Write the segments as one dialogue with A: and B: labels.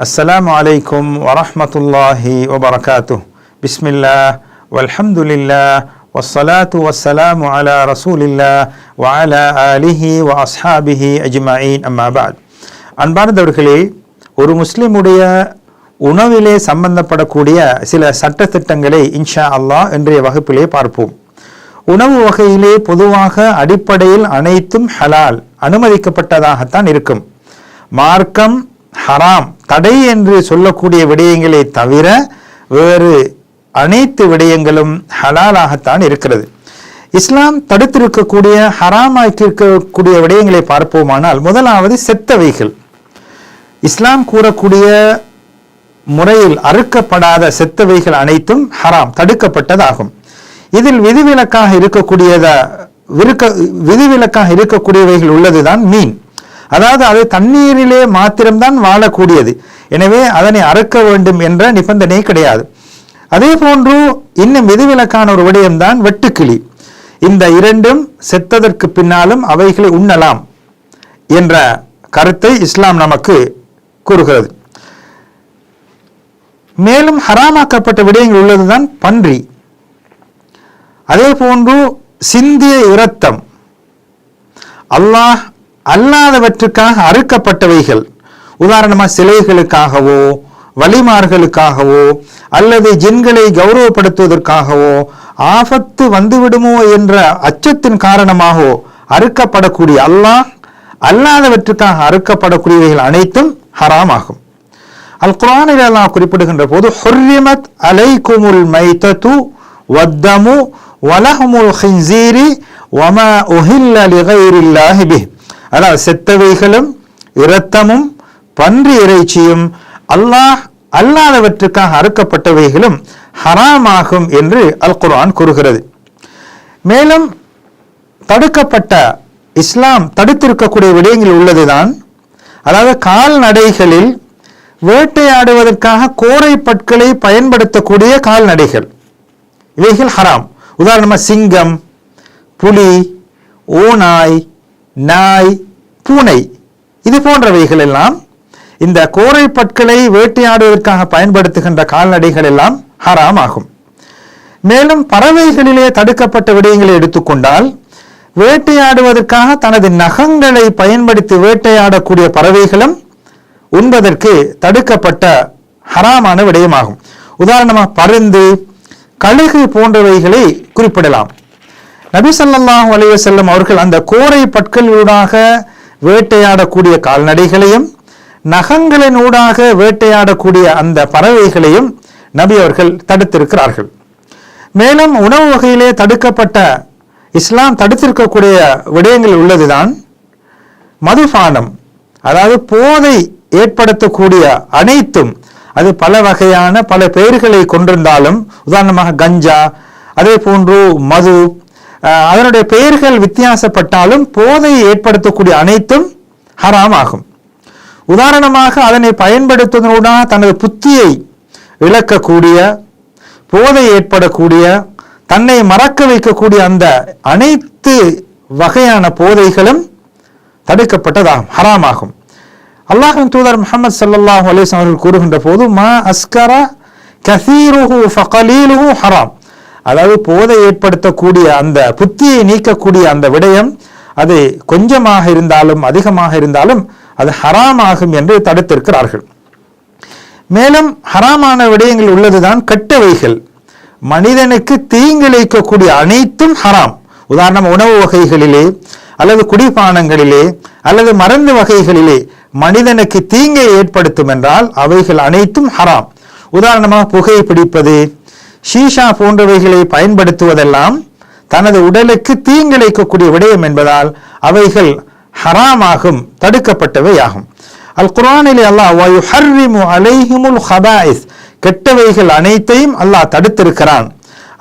A: السلام عليكم ورحمة الله وبركاته بسم الله والحمد لله والصلاة والسلام على رسول الله وعلى آله وأصحابه أجمعين أما بعد அன்பார்ந்தவர்களே ஒரு முஸ்லிமுடைய உணவிலே சம்பந்தப்படக்கூடிய சில சட்டத்திட்டங்களை இன்ஷா அல்லாஹ் இன்றைய வகுப்பிலே பார்ப்போம் உணவு வகையிலே பொதுவாக அடிப்படையில் அனைத்தும் ஹலால் அனுமதிக்கப்பட்டதாகத்தான் இருக்கும் மார்க்கம் ஹராம் தடை என்று சொல்லக்கூடிய விடயங்களை தவிர வேறு அனைத்து விடயங்களும் ஹலாலாகத்தான் இருக்கிறது. இஸ்லாம் தடுத்திருக்கக்கூடிய ஹராமாக்கியிருக்கக்கூடிய விடயங்களை பார்ப்போமானால் முதலாவது செத்தவைகள். இஸ்லாம் கூறக்கூடிய முறையில் அறுக்கப்படாத செத்தவைகள் அனைத்தும் ஹராம் தடுக்கப்பட்டதாகும். இதில் விதிவிலக்காக இருக்கக்கூடியத விருக்க விதிவிலக்காக இருக்கக்கூடியவைகள் உள்ளதுதான் மீன். அதாவது அது தண்ணீரிலே மாத்திரம்தான் வாழக்கூடியது. எனவே அதனை அறுக்க வேண்டும் என்ற நிபந்தனை கிடையாது. அதே போன்று இன்னும் விதிவிலக்கான ஒரு விடயம்தான் வெட்டுக்கிளி. இந்த இரண்டும் செத்ததற்கு பின்னாலும் அவைகளை உண்ணலாம் என்ற கருத்தை இஸ்லாம் நமக்கு கூறுகிறது. மேலும் ஹராமாக்கப்பட்ட விடயங்கள் உள்ளதுதான் பன்றி. அதே போன்று சிந்திய இரத்தம். அல்லாஹ் அல்லாதவற்றுக்காக அறுக்கப்பட்டவைகள். உதாரணமாக சிலைகளுக்காகவோ வழிமார்களுக்காகவோ அல்லது ஜின்களை கௌரவப்படுத்துவதற்காகவோ ஆபத்து வந்துவிடுமோ என்ற அச்சத்தின் காரணமாகவோ அறுக்கப்படக்கூடிய அல்லாஹ் அல்லாதவற்றுக்காக அறுக்கப்படக்கூடியவைகள் அனைத்தும் ஹராம் ஆகும் அல் குரானில் அல்லாஹ் குறிப்பிடுகின்ற போது ஹொரிமத் அலை குமுல் மைத்தது வத்தமு வலஹமுல் ஹின்சீரி வம உஹில்ல பிஹ். அதாவது செத்தவைகளும் இரத்தமும் பன்றி இறைச்சியும் அல்லாஹ் அல்லாதவற்றுக்காக அறுக்கப்பட்டவைகளும் ஹராமாகும் என்று அல் குர்ஆன் கூறுகிறது. மேலும் தடுக்கப்பட்ட இஸ்லாம் தடுத்திருக்கக்கூடிய விடயங்கள் உள்ளதுதான். அதாவது கால்நடைகளில் வேட்டையாடுவதற்காக கோரை பற்களை பயன்படுத்தக்கூடிய கால்நடைகள் இவைகள் ஹராம். உதாரணமாக சிங்கம் புலி ஓநாய் நாய் பூனை இது போன்றவைகள் எல்லாம் இந்த கோரை பற்களை வேட்டையாடுவதற்காக பயன்படுத்துகின்ற கால்நடைகள் எல்லாம் ஹராம் ஆகும் மேலும் பறவைகளிலே தடுக்கப்பட்ட விடயங்களை எடுத்துக்கொண்டால் வேட்டையாடுவதற்காக தனது நகங்களை பயன்படுத்தி வேட்டையாடக்கூடிய பறவைகளும் உண்பதற்கு தடுக்கப்பட்ட ஹராமான விடயமாகும். உதாரணமாக பருந்து கழுகு போன்றவைகளை குறிப்பிடலாம். நபி ஸல்லல்லாஹு அலைஹி அவர்கள் அந்த கோரை பற்களூடாக வேட்டையாடக்கூடிய கால்நடைகளையும் நகங்களினூடாக வேட்டையாடக்கூடிய அந்த பறவைகளையும் நபி அவர்கள் தடுத்திருக்கிறார்கள். மேலும் உணவு வகையிலே தடுக்கப்பட்ட இஸ்லாம் தடுத்திருக்கக்கூடிய விடயங்கள் உள்ளதுதான். மதுபானம் அதாவது போதை ஏற்படுத்தக்கூடிய அனைத்தும் அது பல வகையான பல பெயர்களை கொண்டிருந்தாலும் உதாரணமாக கஞ்சா அதே போன்று மது அதனுடைய பெயர்கள் வித்தியாசப்பட்டாலும் போதையை ஏற்படுத்தக்கூடிய அனைத்தும் ஹராம் ஆகும் உதாரணமாக அதனை பயன்படுத்துவதனூடாக தனது புத்தியை இழக்கக்கூடிய போதை ஏற்படக்கூடிய தன்னை மறக்க வைக்கக்கூடிய அந்த அனைத்து வகையான போதைகளும் தடுக்கப்பட்டதாகும் ஹராமாகும். அல்லாஹின் தூதர் முகமது சல்லாஹூ அலிஸ் அவர்கள் கூறுகின்ற போது மா அஸ்கரா கசீருஹு ஃபகலீலுஹு ஹராம். அதாவது போதை ஏற்படுத்தக்கூடிய அந்த புத்தியை நீக்கக்கூடிய அந்த விடயம் அது கொஞ்சமாக இருந்தாலும் அதிகமாக இருந்தாலும் அது ஹராம் ஆகும் என்று தடுத்திருக்கிறார்கள். மேலும் ஹராமான விடயங்கள் உள்ளதுதான் கட்டவைகள். மனிதனுக்கு தீங்கிழைக்கக்கூடிய அனைத்தும் ஹராம். உதாரணம் உணவு வகைகளிலே அல்லது குடிபானங்களிலே அல்லது மருந்து வகைகளிலே மனிதனுக்கு தீங்கை ஏற்படுத்தும் என்றால் அவைகள் அனைத்தும் ஹராம். உதாரணமாக புகை பிடிப்பது ஷீஷா போன்றவைகளை பயன்படுத்துவதெல்லாம் தனது உடலுக்கு தீங்கிழைக்கக்கூடிய விடயம் என்பதால் அவைகள் ஹராமாகும் தடுக்கப்பட்டவை ஆகும் அல் குரானிலே அல்லாஹ் அலைஹிமுல் ஹபாயிஸ் கெட்டவைகள் அனைத்தையும் அல்லாஹ் தடுத்திருக்கிறான்.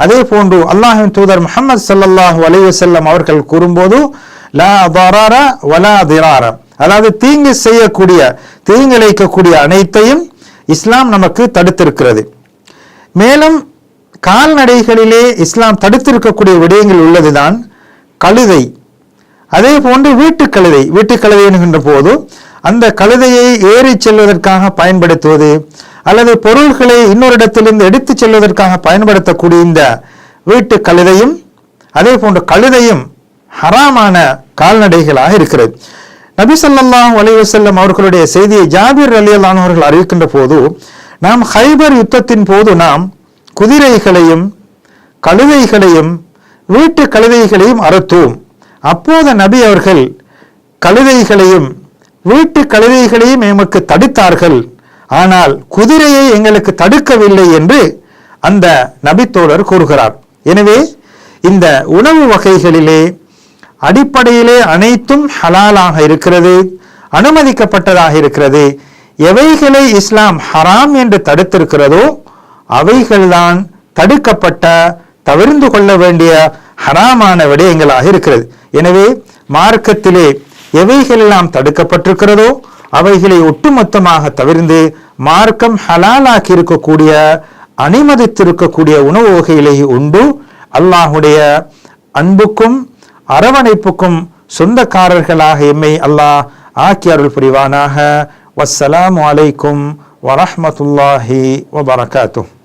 A: அதே போன்று அல்லாஹின் தூதர் முஹம்மது சல்லாஹூ அலைஹி வஸல்லம் அவர்கள் கூறும்போது லா தரர வலா திரார அதாவது தீங்கு செய்யக்கூடிய தீங்கிழைக்கக்கூடிய அனைத்தையும் இஸ்லாம் நமக்கு தடுத்திருக்கிறது. மேலும் கால்நடைகளிலே இஸ்லாம் தடுத்திருக்கக்கூடிய விடயங்கள் உள்ளதுதான் கழுதை. அதே போன்று வீட்டுக் கழுதை. வீட்டுக் கழுதை என்கின்ற போது அந்த கழுதையை ஏறிச் செல்வதற்காக பயன்படுத்துவது அல்லது பொருள்களை இன்னொரு இடத்திலிருந்து எடுத்துச் செல்வதற்காக பயன்படுத்தக்கூடிய இந்த வீட்டு கழுதையும் அதே போன்ற கழுதையும் ஹராமான கால்நடைகளாக இருக்கிறது. நபி ஸல்லல்லாஹு அலைஹி அவர்களுடைய செய்தியை ஜாபீர் அலி அல்லானவர்கள் அறிவிக்கின்ற போது நாம் ஹைபர் யுத்தத்தின் போது நாம் குதிரைகளையும் கழுதைகளையும் வீட்டு கழுதைகளையும் அறுத்தோம். அப்போது நபி அவர்கள் கழுதைகளையும் வீட்டு கழுதைகளையும் எமக்கு தடுத்தார்கள். ஆனால் குதிரையை எங்களுக்கு தடுக்கவில்லை என்று அந்த நபித்தோழர் கூறுகிறார். எனவே இந்த உணவு வகைகளிலே அடிப்படையிலே அனைத்தும் ஹலாலாக இருக்கிறது அனுமதிக்கப்பட்டதாக இருக்கிறது. எவைகளை இஸ்லாம் ஹராம் என்று தடுத்திருக்கிறதோ அவைகள்தான் தடுக்கப்பட்ட தவிர்ந்து கொள்ள வேண்டிய ஹராமான விடயங்களாக இருக்கிறது. எனவே மார்க்கத்திலே எவைகளெல்லாம் தடுக்கப்பட்டிருக்கிறதோ அவைகளை ஒட்டுமொத்தமாக தவிர்ந்து மார்க்கம் ஹலாலாக்கி இருக்கக்கூடிய அனுமதித்திருக்கக்கூடிய உணவு வகைகளை உண்டு. அல்லாஹுடைய அன்புக்கும் அரவணைப்புக்கும் சொந்தக்காரர்களாக எம்மை அல்லாஹ் ஆக்கி அருள் புரிவானாக. வசலாம் அலைக்கும் வரமத்துல்லாஹி வபரகாத்தும்